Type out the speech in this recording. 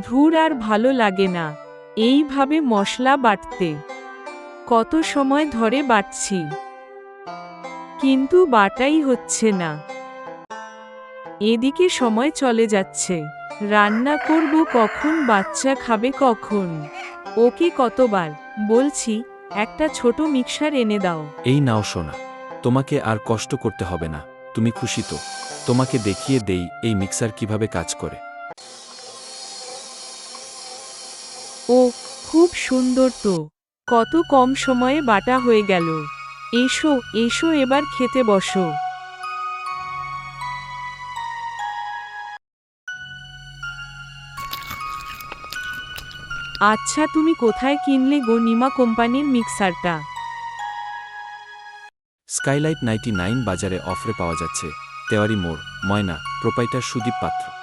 ধুর আর ভালো লাগে না। এইভাবে মশলা বাটতে। কত সময় ধরে বাটছি। কিন্তু বাটাই হচ্ছে না। এদিকে সময় চলে যাচ্ছে। রান্না করব কখন, বাচ্চা খাবে কখন? ওকে কতবার? বলছি, একটা ছোট মিক্সার এনে দাও। এই নাও সোনা, তোমাকে আর কষ্ট করতে হবে না, তুমি খুশি তো। তোমাকে দেখিয়ে দেই এই মিক্সার কীভাবে কাজ করে। ও, খুব সুন্দর তো। কত কম সময়ে বাটা হয়ে গেল। এসো এসো এবার খেতে বসো। আচ্ছা তুমি কোথায় কিনলে গো নিমা কোম্পানির মিক্সারটা? স্কাইলাইট নাইনটি নাইন বাজারে অফারে পাওয়া যাচ্ছে। তেওয়ারি মোড়, ময়না, প্রোপাইটার সুদীপ পাত্র।